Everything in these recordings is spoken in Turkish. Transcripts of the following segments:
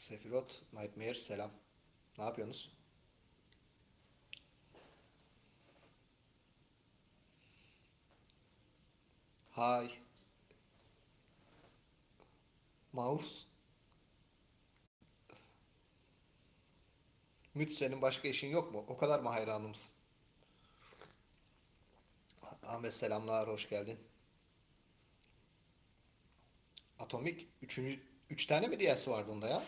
Sephiroth, Nightmare selam. Ne yapıyorsunuz? Hay. Mouse. Müt senin başka işin yok mu? O kadar mı hayranımsın? Ahmet selamlar, hoş geldin. Atomik üçüncü, üç tane mi diyesi vardı onda ya?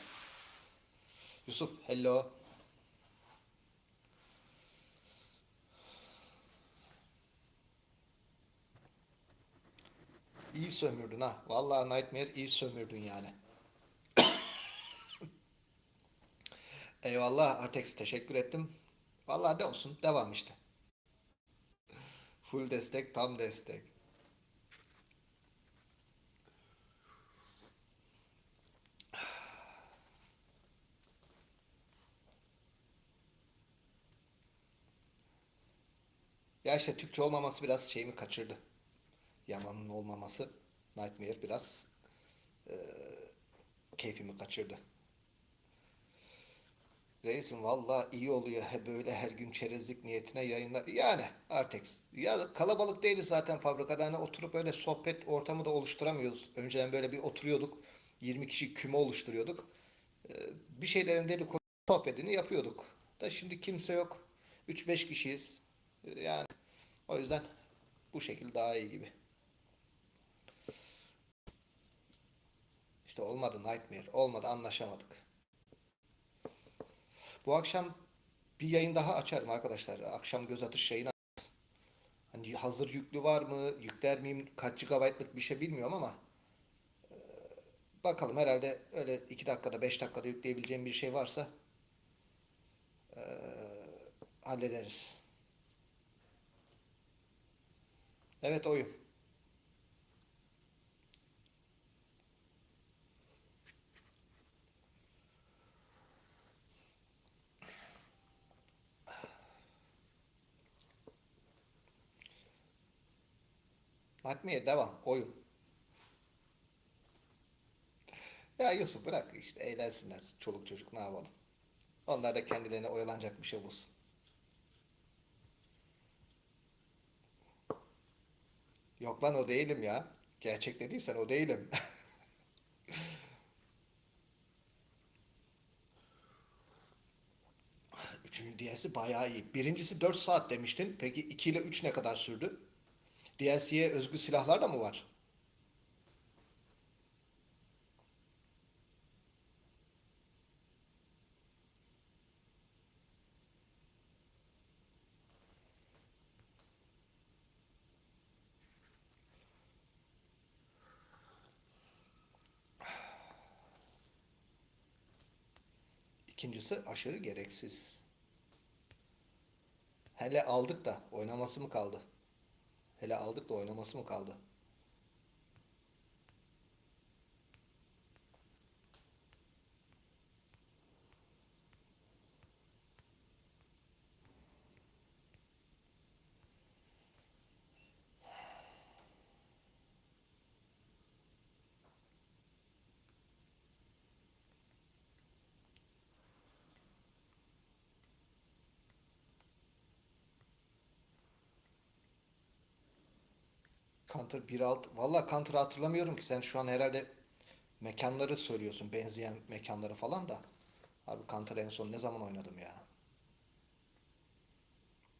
Yusuf, hello. İyi sömürdün ha. Vallahi Nightmare iyi sömürdün yani. Eyvallah Artex teşekkür ettim. Vallahi de olsun. Devam işte. Full destek, tam destek. Ya işte Türkçe olmaması biraz şeyimi kaçırdı. Yaman'ın olmaması Nightmare biraz eee, keyfimi kaçırdı. Reisim valla iyi oluyor he böyle her gün çerezlik niyetine yayınlar. Yani Artex. Ya kalabalık değiliz zaten fabrikada. Hani oturup öyle sohbet ortamı da oluşturamıyoruz. Önceden böyle bir oturuyorduk. 20 kişi küme oluşturuyorduk. Ee, bir şeylerin dedikodu sohbetini yapıyorduk. Da şimdi kimse yok. 3-5 kişiyiz. Ee, Yani o yüzden bu şekilde daha iyi gibi. İşte olmadı Nightmare. Olmadı anlaşamadık. Bu akşam bir yayın daha açarım arkadaşlar. Akşam göz atış yayını. Hani hazır yüklü var mı? Yükler miyim? Kaç GB'lık bir şey bilmiyorum ama e, bakalım herhalde öyle 2 dakikada 5 dakikada yükleyebileceğim bir şey varsa e, hallederiz. Evet oyun. Nightmare devam. Oyun. Ya Yusuf bırak işte eğlensinler. Çoluk çocuk ne yapalım. Onlar da kendilerine oyalanacak bir şey bulsun. Yok lan o değilim ya. Gerçek dediysen o değilim. Üçüncü DLC'si bayağı iyi. Birincisi 4 saat demiştin. Peki 2 ile 3 ne kadar sürdü? DLC'ye özgü silahlar da mı var? İkincisi aşırı gereksiz. Hele aldık da oynaması mı kaldı? Hele aldık da oynaması mı kaldı? Counter 1.6 Valla Counter'ı hatırlamıyorum ki sen şu an herhalde mekanları söylüyorsun benzeyen mekanları falan da. Abi Counter en son ne zaman oynadım ya?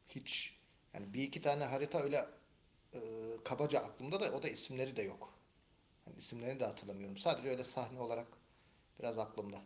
Hiç yani bir iki tane harita öyle e, kabaca aklımda da o da isimleri de yok. Yani isimlerini de hatırlamıyorum. Sadece öyle sahne olarak biraz aklımda.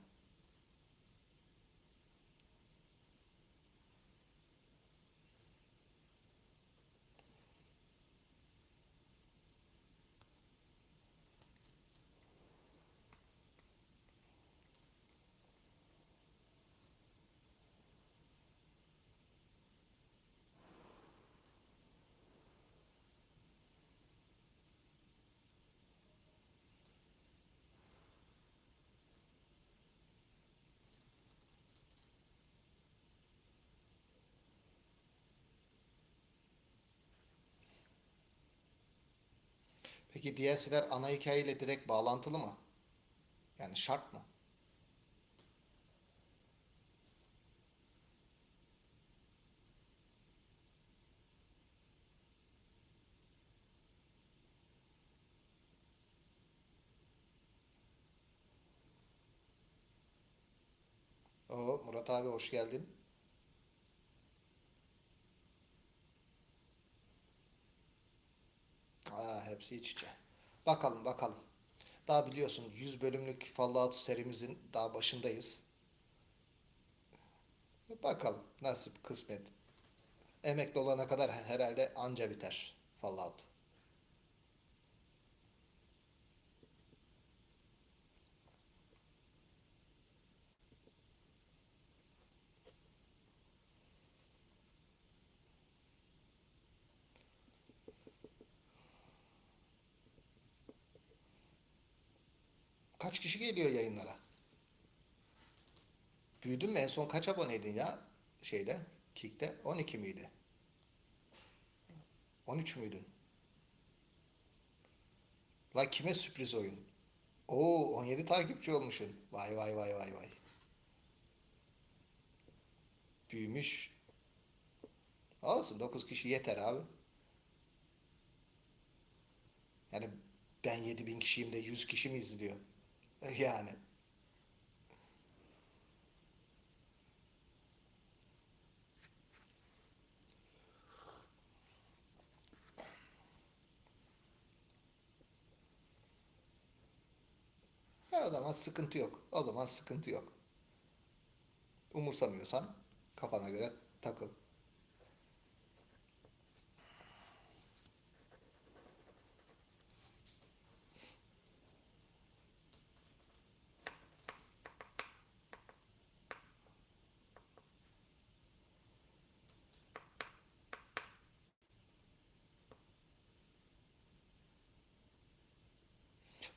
Peki DLC'ler ana hikayeyle direkt bağlantılı mı? Yani şart mı? Oo, Murat abi hoş geldin. Hepsi iç içe. Bakalım bakalım. Daha biliyorsun 100 bölümlük Fallout serimizin daha başındayız. Bakalım nasip kısmet. Emekli olana kadar herhalde anca biter Fallout. Kaç kişi geliyor yayınlara? Büyüdün mü? En son kaç aboneydin ya? Şeyde, Kick'te 12 miydi? 13 müydün? La kime sürpriz oyun? Oo 17 takipçi olmuşsun. Vay vay vay vay vay. Büyümüş. Olsun 9 kişi yeter abi. Yani ben 7000 kişiyim de 100 kişi mi izliyor? Yani. Ya o zaman sıkıntı yok. O zaman sıkıntı yok. Umursamıyorsan kafana göre takıl.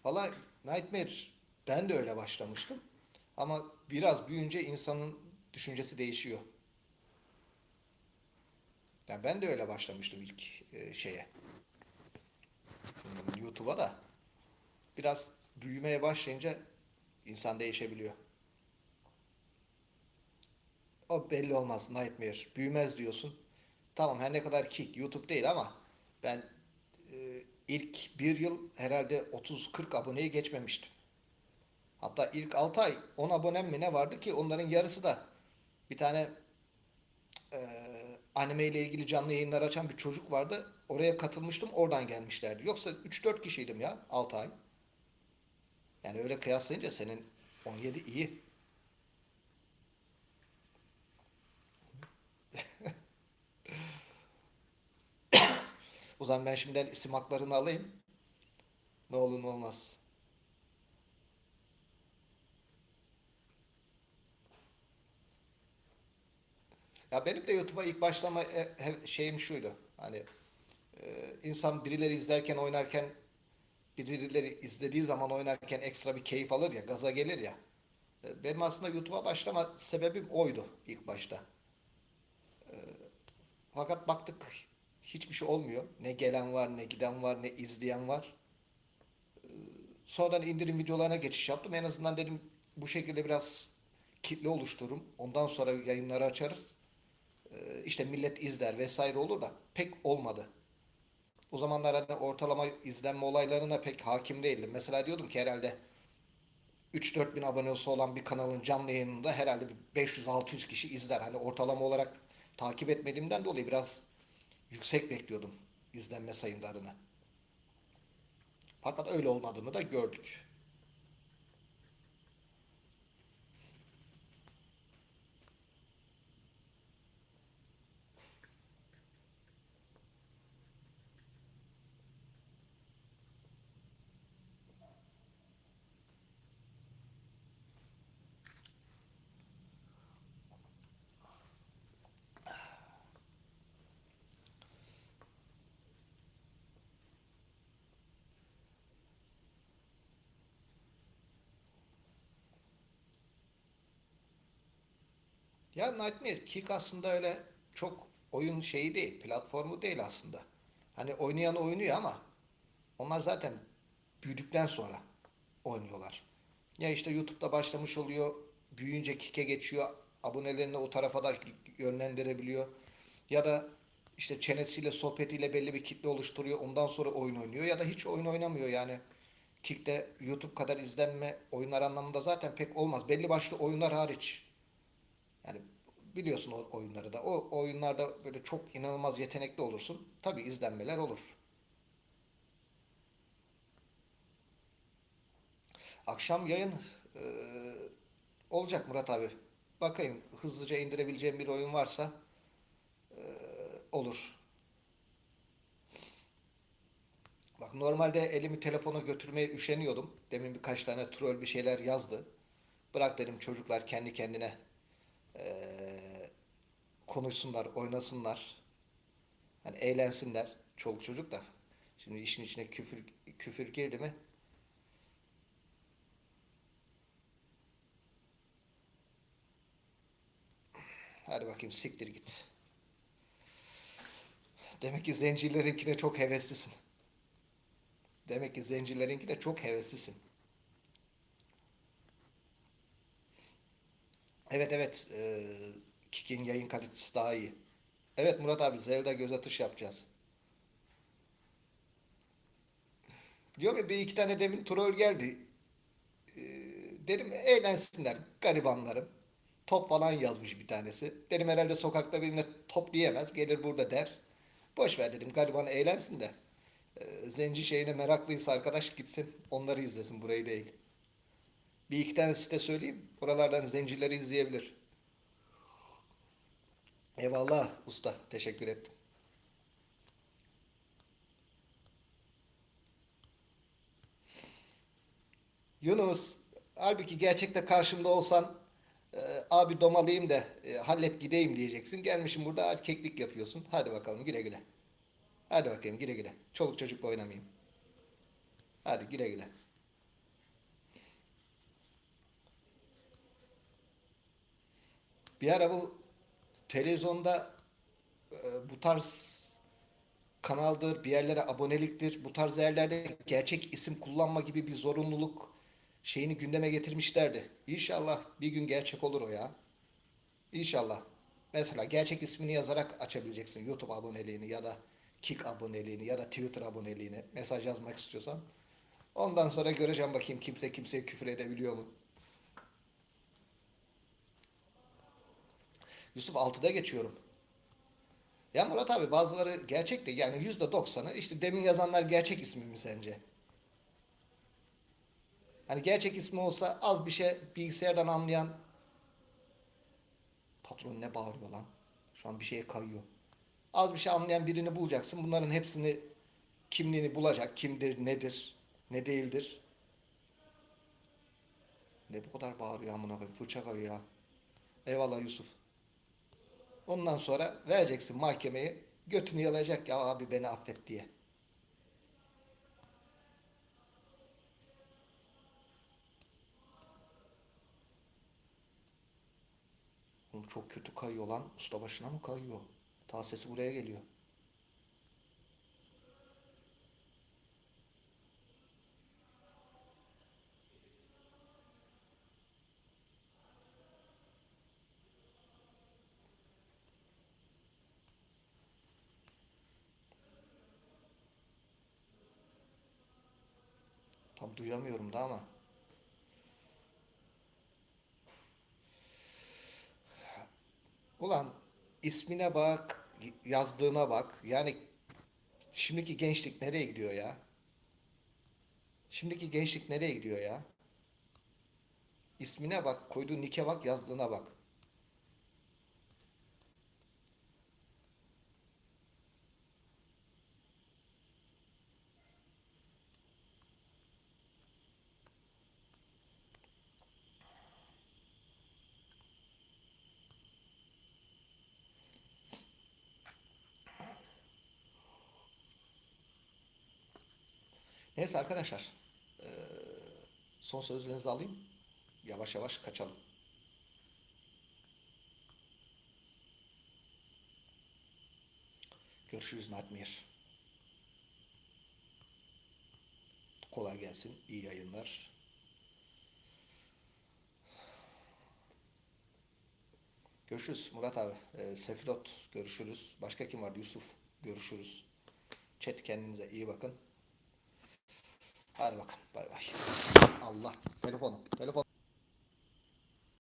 Valla Nightmare ben de öyle başlamıştım. Ama biraz büyüyünce insanın düşüncesi değişiyor. Yani ben de öyle başlamıştım ilk e, şeye. Hmm, YouTube'a da. Biraz büyümeye başlayınca insan değişebiliyor. O belli olmaz Nightmare. Büyümez diyorsun. Tamam her ne kadar kick YouTube değil ama ben ilk bir yıl herhalde 30-40 aboneyi geçmemiştim. Hatta ilk 6 ay 10 abonem mi ne vardı ki onların yarısı da bir tane e, anime ile ilgili canlı yayınlar açan bir çocuk vardı. Oraya katılmıştım oradan gelmişlerdi. Yoksa 3-4 kişiydim ya 6 ay. Yani öyle kıyaslayınca senin 17 iyi. O zaman ben şimdiden isim haklarını alayım. Ne olur ne olmaz. Ya benim de YouTube'a ilk başlama e, şeyim şuydu. Hani e, insan birileri izlerken oynarken birileri izlediği zaman oynarken ekstra bir keyif alır ya, gaza gelir ya. E, Benim aslında YouTube'a başlama sebebim oydu ilk başta. Fakat baktık hiçbir şey olmuyor. Ne gelen var, ne giden var, ne izleyen var. Sonradan indirim videolarına geçiş yaptım. En azından dedim bu şekilde biraz kitle oluştururum. Ondan sonra yayınları açarız. Ee, İşte millet izler vesaire olur da pek olmadı. O zamanlar hani ortalama izlenme olaylarına pek hakim değildim. Mesela diyordum ki herhalde 3-4 bin abonesi olan bir kanalın canlı yayınında herhalde bir 500-600 kişi izler. Hani ortalama olarak takip etmediğimden dolayı biraz yüksek bekliyordum izlenme sayılarını. Fakat öyle olmadığını da gördük. Ya Nightmare Kick aslında öyle çok oyun şeyi değil, platformu değil aslında. Hani oynayan oynuyor ama onlar zaten büyüdükten sonra oynuyorlar. Ya işte YouTube'da başlamış oluyor, büyüyünce Kick'e geçiyor, abonelerini o tarafa da yönlendirebiliyor. Ya da işte çenesiyle, sohbetiyle belli bir kitle oluşturuyor, ondan sonra oyun oynuyor. Ya da hiç oyun oynamıyor yani. Kick'te YouTube kadar izlenme oyunlar anlamında zaten pek olmaz. Belli başlı oyunlar hariç. Yani biliyorsun o oyunları da. O oyunlarda böyle çok inanılmaz yetenekli olursun. Tabii izlenmeler olur. Akşam yayın e, olacak Murat abi. Bakayım hızlıca indirebileceğim bir oyun varsa e, olur. Bak normalde elimi telefona götürmeye üşeniyordum. Demin birkaç tane troll bir şeyler yazdı. Bırak dedim çocuklar kendi kendine eee, konuşsunlar, oynasınlar. Hani eğlensinler. Çoluk çocuk da. Şimdi işin içine küfür küfür girdi mi? Hadi bakayım siktir git. Demek ki zencilerinkine çok heveslisin. Demek ki zencilerinkine çok heveslisin. Evet evet. eee Kik'in yayın kalitesi daha iyi. Evet Murat abi Zelda göz atış yapacağız. Diyorum ya bir iki tane demin troll geldi. Ee, dedim eğlensinler garibanlarım. Top falan yazmış bir tanesi. Dedim herhalde sokakta birine top diyemez. Gelir burada der. Boş ver dedim gariban eğlensin de. Ee, zenci şeyine meraklıysa arkadaş gitsin onları izlesin burayı değil. Bir iki tane site söyleyeyim. Oralardan zencileri izleyebilir. Eyvallah usta. Teşekkür ettim. Yunus, halbuki gerçekte karşımda olsan e, abi domalıyım da e, hallet gideyim diyeceksin. Gelmişim burada erkeklik yapıyorsun. Hadi bakalım güle güle. Hadi bakayım güle güle. Çoluk çocukla oynamayayım. Hadi güle güle. Bir ara bu televizyonda e, bu tarz kanaldır, bir yerlere aboneliktir. Bu tarz yerlerde gerçek isim kullanma gibi bir zorunluluk şeyini gündeme getirmişlerdi. İnşallah bir gün gerçek olur o ya. İnşallah. Mesela gerçek ismini yazarak açabileceksin YouTube aboneliğini ya da Kik aboneliğini ya da Twitter aboneliğini mesaj yazmak istiyorsan. Ondan sonra göreceğim bakayım kimse kimseye küfür edebiliyor mu? Yusuf 6'da geçiyorum. Ya Murat abi bazıları gerçek de yani %90'ı işte demin yazanlar gerçek ismi mi sence? Hani gerçek ismi olsa az bir şey bilgisayardan anlayan patron ne bağırıyor lan? Şu an bir şeye kayıyor. Az bir şey anlayan birini bulacaksın. Bunların hepsini kimliğini bulacak. Kimdir, nedir, ne değildir. Ne bu kadar bağırıyor amına koyayım. Fırça kayıyor ya. Eyvallah Yusuf. Ondan sonra vereceksin mahkemeye. Götünü yalayacak ya abi beni affet diye. Oğlum çok kötü kayıyor lan. Usta başına mı kayıyor? Ta sesi buraya geliyor. Tam duyamıyorum da ama. Ulan ismine bak, yazdığına bak. Yani şimdiki gençlik nereye gidiyor ya? Şimdiki gençlik nereye gidiyor ya? İsmine bak, koyduğu nike bak, yazdığına bak. Neyse arkadaşlar. son sözlerinizi alayım. Yavaş yavaş kaçalım. Görüşürüz Nightmare. Kolay gelsin. İyi yayınlar. Görüşürüz Murat abi. Ee, Sefirot görüşürüz. Başka kim var? Yusuf görüşürüz. Chat kendinize iyi bakın. Hadi bakalım. Bay bay. Allah. Telefonu.